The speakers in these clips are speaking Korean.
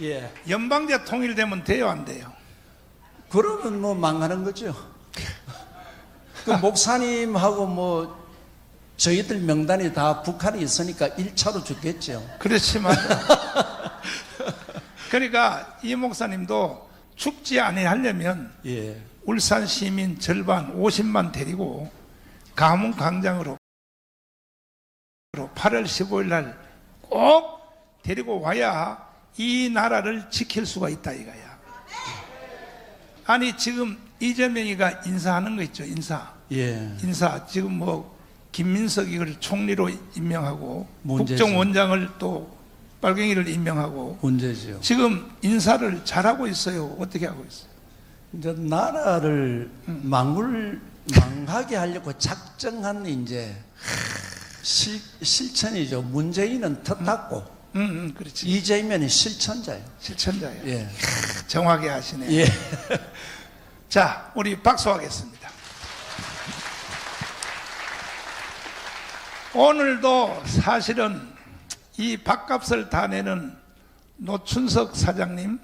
예. 연방제 통일되면 돼요, 안 돼요? 그러면 뭐 망하는 거죠. 그 목사님하고 뭐 저희들 명단이 다 북한에 있으니까 1차로 죽겠죠. 그렇지만 그러니까 이 목사님도 죽지 아니하려면 예. 울산 시민 절반 50만 데리고 가문 광장으로 8월 15일 날 꼭 데리고 와야 이 나라를 지킬 수가 있다 이거야. 아니 지금 이재명이가 인사하는 거 있죠 인사 예. 인사 지금 뭐 김민석이를 총리로 임명하고 문제죠. 국정원장을 또 빨갱이를 임명하고 문제죠. 지금 인사를 잘하고 있어요. 어떻게 하고 있어요? 이제 나라를 망을 망하게 하려고 작정한 이제 실, 실천이죠. 문재인은 텃닫고 음, 음 그렇지. 이재명이 실천자예요. 실천자예요. 예. 정확히 하시네. 예. 자, 우리 박수하겠습니다. 오늘도 사실은 이 밥값을 다 내는 노춘석 사장님,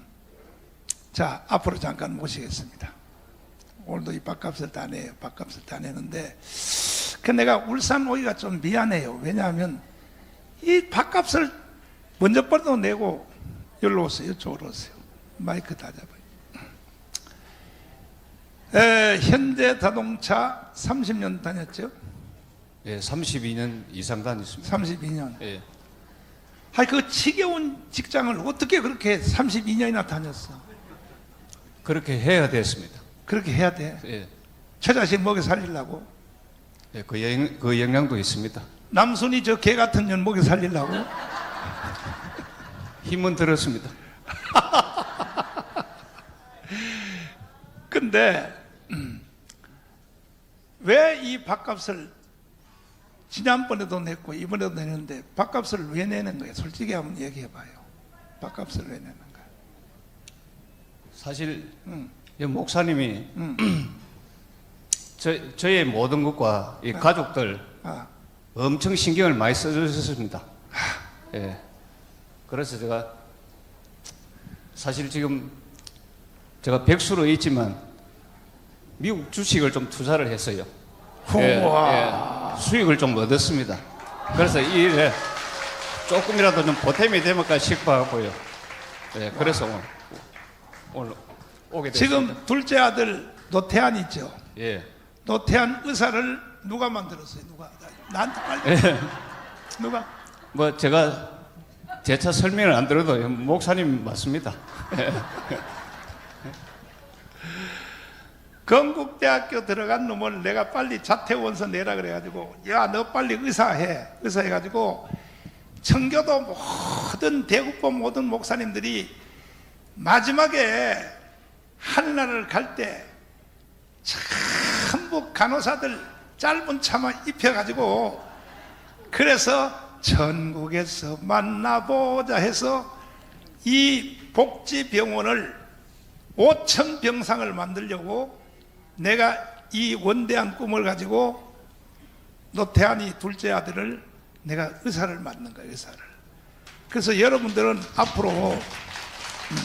자, 앞으로 잠깐 모시겠습니다. 오늘도 이 밥값을 다 내요. 밥값을 다 내는데, 그 내가 울산 오기가 좀 미안해요. 왜냐하면 이 밥값을 먼저 벌도 내고 여기로 오세요. 이쪽으로 오세요. 마이크 다 잡아요. 에, 현대 자동차 30년 다녔죠? 예, 32년 이상 다녔습니다. 32년. 예. 아니, 그 지겨운 직장을 어떻게 그렇게 32년이나 다녔어? 그렇게 해야 됐습니다. 그렇게 해야 돼. 예. 처 자식 먹여 살리려고. 예, 그, 영, 그 영향도 있습니다. 남순이 저 개 같은 년 먹여 살리려고. 힘은 들었습니다. 근데 왜 이 밥값을 지난번에도 냈고 이번에도 내는데 밥값을 왜 내는 거예요? 솔직히 한번 얘기해 봐요. 밥값을 왜 내는 거야? 사실 음. 이 목사님이 음. 저, 저의 모든 것과 이 가족들 아, 엄청 신경을 많이 써주셨습니다. 예. 그래서 제가 사실 지금 제가 백수로 있지만 미국 주식을 좀 투자를 했어요. 예. 예. 수익을 좀 얻었습니다. 그래서 이 일에 조금이라도 좀 보탬이 되면까 싶어하고요. 예, 그래서 오늘, 오늘 오게 됐습니다. 지금 둘째 아들 노태한 있죠? 예. 노태한 의사를 누가 만들었어요? 누가? 나한테 빨리. 예. 누가? 뭐 제가 재차 설명을 안 들어도 목사님 맞습니다. 건국대학교 들어간 놈을 내가 빨리 자퇴원서 내라 그래가지고 야 너 빨리 의사해 의사해가지고 청교도 모든 대국보 모든 목사님들이 마지막에 하늘나라를 갈 때 전부 간호사들 짧은 차마 입혀가지고 그래서 전국에서 만나보자 해서 이 복지병원을 5천 병상을 만들려고 내가 이 원대한 꿈을 가지고 노태한이 둘째 아들을 내가 의사를 맡는 거야 의사를. 그래서 여러분들은 앞으로 음,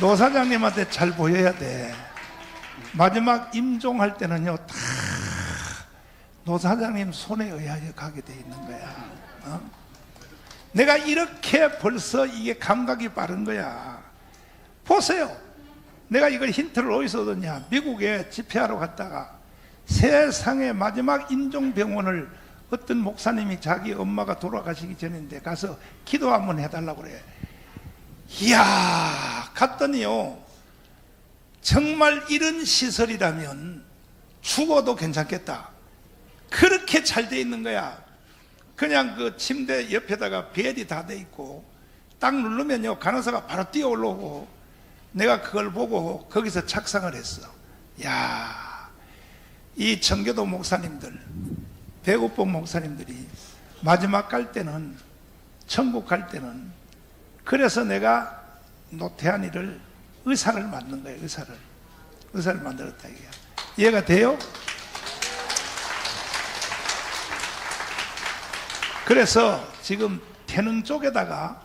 노 사장님한테 잘 보여야 돼. 마지막 임종할 때는요 다 노 사장님 손에 의하여 가게 돼 있는 거야 어? 내가 이렇게 벌써 이게 감각이 빠른 거야 보세요 내가 이걸 힌트를 어디서 얻었냐? 미국에 집회하러 갔다가 세상의 마지막 인종병원을 어떤 목사님이 자기 엄마가 돌아가시기 전인데 가서 기도 한번 해달라고 그래. 이야, 갔더니요. 정말 이런 시설이라면 죽어도 괜찮겠다. 그렇게 잘 돼 있는 거야. 그냥 그 침대 옆에다가 벨이 다 돼 있고 딱 누르면요 간호사가 바로 뛰어 올라오고 내가 그걸 보고 거기서 착상을 했어. 야, 이 청교도 목사님들, 배고픈 목사님들이 마지막 갈 때는 천국 갈 때는 그래서 내가 노태한이를 의사를 만든 거예요. 의사를 의사를 만들었다 이게 이해가 돼요? 그래서 지금 태릉 쪽에다가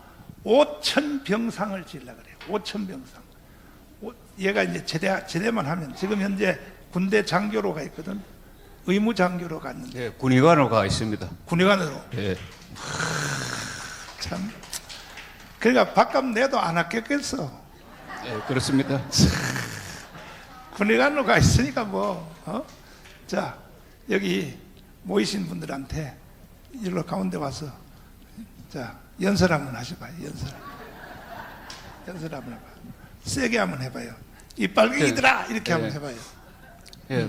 5천 병상을 지으려 그래요. 5천 병상. 오- 얘가 이제 제대 제대만 하면 지금 현재 군대 장교로 가 있거든. 의무 장교로 갔는데 예, 군의관으로 가 있습니다. 군의관으로 예, 참. 그러니까 밥값 내도 안 아꼈겠어. 예, 그렇습니다. 군의관으로 가 있으니까 뭐, 어? 자, 여기 모이신 분들한테 일로 가운데 와서, 자, 연설 한번 하셔봐요, 연설. 연설 한번 해봐요. 세게 한번 해봐요. 이 빨갱이들아! 이렇게 한번 네. 해봐요. 예,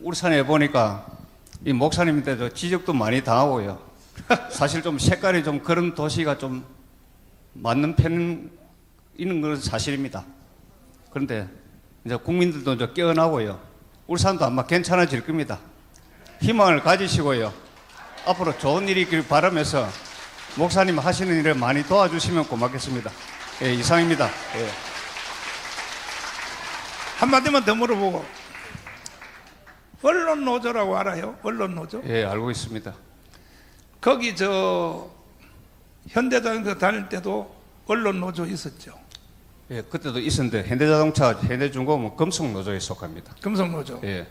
울산에 보니까 이 목사님인데도 지적도 많이 당하고요. 사실 좀 색깔이 좀 그런 도시가 좀 맞는 편 있는 건 사실입니다. 그런데 이제 국민들도 이제 깨어나고요. 울산도 아마 괜찮아질 겁니다. 희망을 가지시고요. 앞으로 좋은 일이 있길 바라면서 목사님 하시는 일을 많이 도와주시면 고맙겠습니다. 예, 이상입니다. 예. 한마디만 더 물어보고. 언론 노조라고 알아요? 언론 노조? 예, 알고 있습니다. 거기 저, 현대자동차 다닐 때도 언론 노조 있었죠. 예, 그때도 있었는데 현대자동차, 현대중공업은 금속 노조에 속합니다. 금속 노조. 예,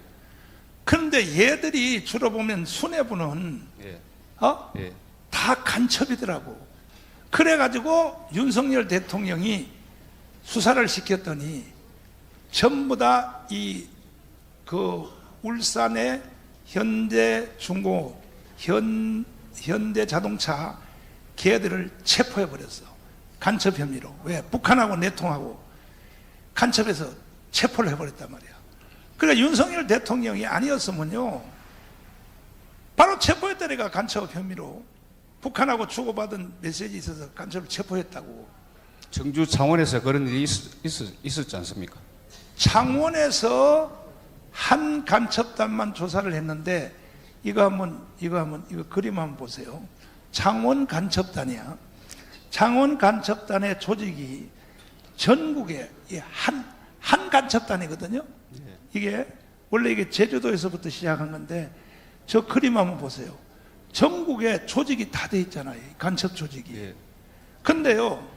그런데 얘들이 주로 보면 수뇌부는 예, 어? 예, 다 간첩이더라고. 그래가지고 윤석열 대통령이 수사를 시켰더니 전부 다 이 그 울산의 현대 중고 현 현대 자동차 걔들을 체포해 버렸어. 간첩 혐의로. 왜? 북한하고 내통하고 간첩해서 체포를 해버렸단 말이야. 그러니까 윤석열 대통령이 아니었으면요. 바로 체포했다니까 간첩 혐의로 북한하고 주고받은 메시지 있어서 간첩을 체포했다고 청주 창원에서 그런 일이 있, 있, 있었지 않습니까? 창원에서 한 간첩단만 조사를 했는데 이거 한번 이거 한번 이거 그림 한번 보세요. 창원 간첩단이야. 창원 간첩단의 조직이 전국에 한 한 간첩단이거든요. 이게 원래 이게 제주도에서부터 시작한 건데 저 그림 한번 보세요. 전국에 조직이 다 돼 있잖아요. 이 간첩 조직이. 예, 근데요,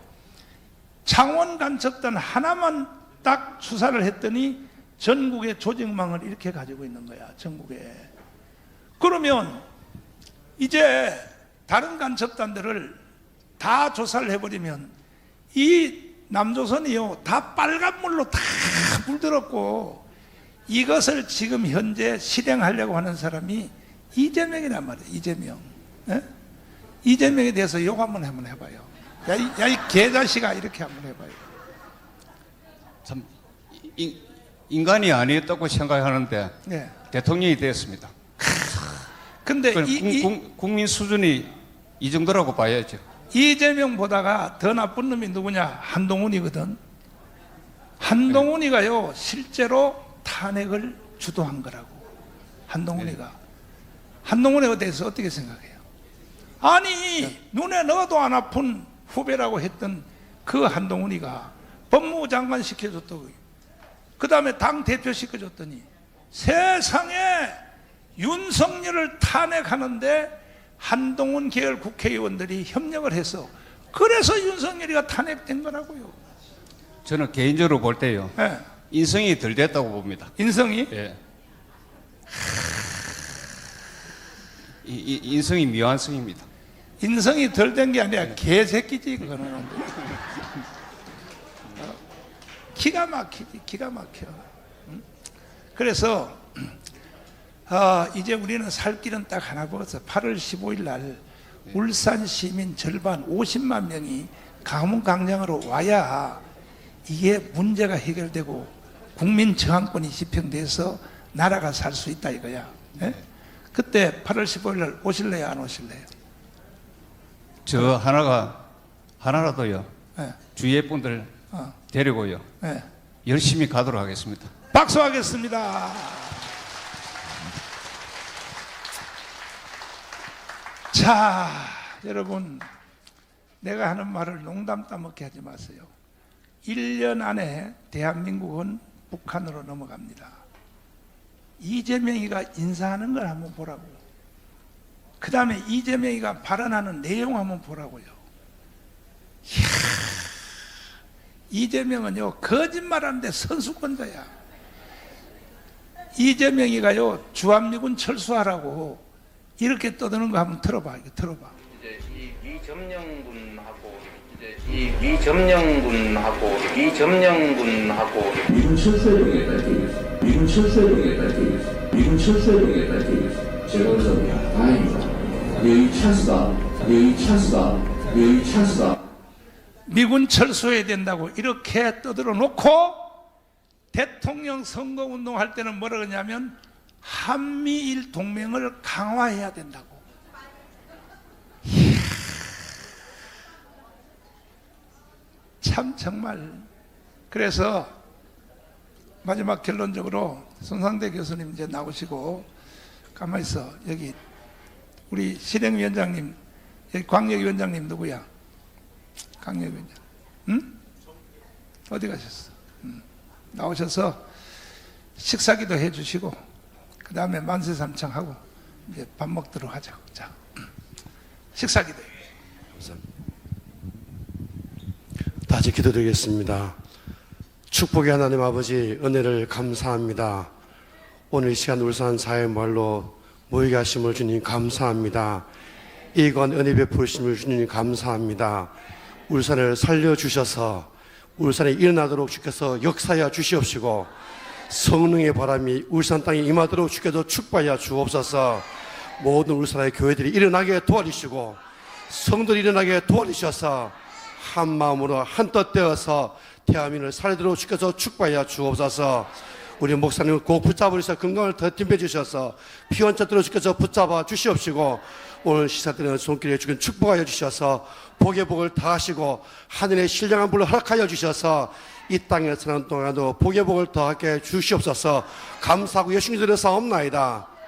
창원 간첩단 하나만 딱 수사를 했더니 전국의 조직망을 이렇게 가지고 있는 거야, 전국에. 그러면 이제 다른 간첩단들을 다 조사를 해버리면 이 남조선이요, 다 빨간물로 다 물들었고 이것을 지금 현재 실행하려고 하는 사람이 이재명이란 말이에요, 이재명. 예? 이재명에 대해서 욕 한번 한번 해봐요. 야, 이, 야, 이 개자식아, 이렇게 한번 해봐요. 참 인, 인간이 아니었다고 생각하는데 네. 대통령이 되었습니다. 근데 이, 국- 이, 국- 국민 수준이 이 정도라고 봐야죠. 이재명 보다가 더 나쁜 놈이 누구냐? 한동훈이거든. 한동훈이가요, 실제로 탄핵을 주도한 거라고. 한동훈이가. 한동훈에 대해서 어떻게 생각해요? 아니, 눈에 넣어도 안 아픈 후배라고 했던 그 한동훈이가 법무부 장관 시켜줬다고. 그 다음에 당 대표 시켜줬더니 세상에 윤석열을 탄핵하는데 한동훈 계열 국회의원들이 협력을 해서 그래서 윤석열이가 탄핵된 거라고요. 저는 개인적으로 볼 때요. 예. 인성이 덜 됐다고 봅니다. 인성이 예. 이, 이 인성이 미완성입니다. 인성이 덜 된 게 아니라 개새끼지 그거는. 어? 기가 막히지 기가 막혀. 응? 그래서 아, 이제 우리는 살 길은 딱 하나 보았어. 8월 15일 날 울산 시민 절반 50만 명이 가문 광장으로 와야 이게 문제가 해결되고 국민 저항권이 집행돼서 나라가 살 수 있다 이거야. 예? 그때 8월 15일 날 오실래요 안 오실래요? 저 하나가 하나라도요. 예. 주위의 분들 어, 데리고요. 예. 열심히 가도록 하겠습니다. 박수하겠습니다. 자, 여러분, 내가 하는 말을 농담 따먹게 하지 마세요. 1년 안에 대한민국은 북한으로 넘어갑니다. 이재명이가 인사하는 걸 한번 보라고. 그 다음에 이재명이가 발언하는 내용 한번 보라고요. 이재명은요 거짓말하는데 선수권자야. 이재명이가요 주한미군 철수하라고 이렇게 떠드는 거 한번 들어봐. 이거 들어봐. 이제 이이 미점령군하고 미점령군하고 미군 철수해동에 밝히겠습니다. 미군 철수해동에 밝히겠습니다. 미군 철수해동에 밝히겠습니다. 제가 그래서 야 다행이다. 여기 찬스다. 여기 찬스다. 여기 찬스다. 미군 철수해야 된다고 이렇게 떠들어 놓고 대통령 선거 운동할 때는 뭐라 그러냐면 한미일 동맹을 강화해야 된다고. 이야, 참 정말 그래서 마지막 결론적으로 손상대 교수님 이제 나오시고 가만히 있어 여기 우리 실행위원장님 여기 광역위원장님 누구야? 강력위원장. 응? 어디 가셨어? 응. 나오셔서 식사기도 해주시고 그 다음에 만세 삼창하고 이제 밥 먹도록 하자고. 자, 식사기도. 다 시 기도드리겠습니다. 축복의 하나님 아버지 은혜를 감사합니다. 오늘 이 시간 울산 사회말로 모이게 하심을 주님 감사합니다. 이건 은혜 베푸심을 주님 감사합니다. 울산을 살려주셔서 울산에 일어나도록 주께서 역사하여 주시옵시고 성령의 바람이 울산 땅에 임하도록 주께서 축복하여 주옵소서 모든 울산의 교회들이 일어나게 도와주시고 성도들이 일어나게 도와주셔서 한 마음으로 한뜻 되어서 대한민국을 살도록 주께서 축복하여 주옵소서. 우리 목사님을 꼭 붙잡으셔서 건강을 더 뒷배 주셔서 피원자들로 주께서 붙잡아 주시옵시고 오늘 시사드리는 손길에 주긴 축복하여 주셔서 복의 복을 다하시고 하늘의 신령한 불을 허락하여 주셔서 이 땅에 사는 동안도 복의 복을 더하게 주시옵소서. 감사하고 열심히 드려 사옵나이다